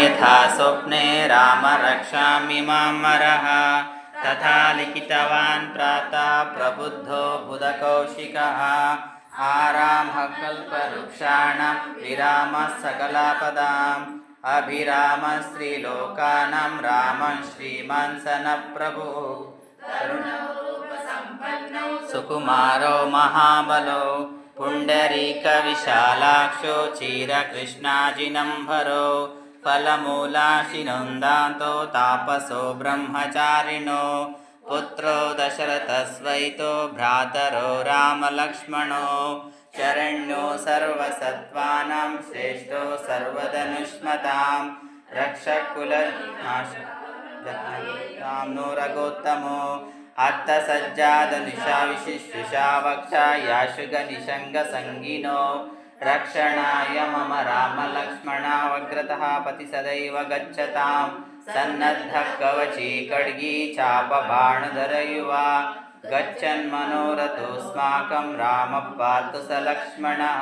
यथा स्वप्ने राम रक्षामि मामरः तथा लिखितवान् प्रातः प्रबुद्धो बुधकौशिकः। आरामः कल्पवृक्षाणां विरामः सकलापदाम् अभिरामः श्रीलोकानां रामः श्रीमान् सनप्रभुः सुकुमारो महाबलो। पुण्डरीकविशालाक्षो क्षीरकृष्णाजिनम्भरो फलमूलाशिनन्दान्तो तापसो ब्रह्मचारिणो। पुत्रो दशरथस्वैतो भ्रातरो रामलक्ष्मणो। शरण्यो सर्वसत्त्वानां श्रेष्ठो सर्वधनुष्मतां। रक्षकुलनाशं नो रघोत्तमो अर्थसज्जादनिशा विशिष्युषा वक्षा याशुगनिषङ्गसङ्गिनो रक्षणाय मम रामलक्ष्मणावग्रतः पति सदैव गच्छतां। सन्नद्धः कवची खड्गी चापबाणधर युवा गच्छन्मनोरथोऽस्माकं रामः पातु स लक्ष्मणः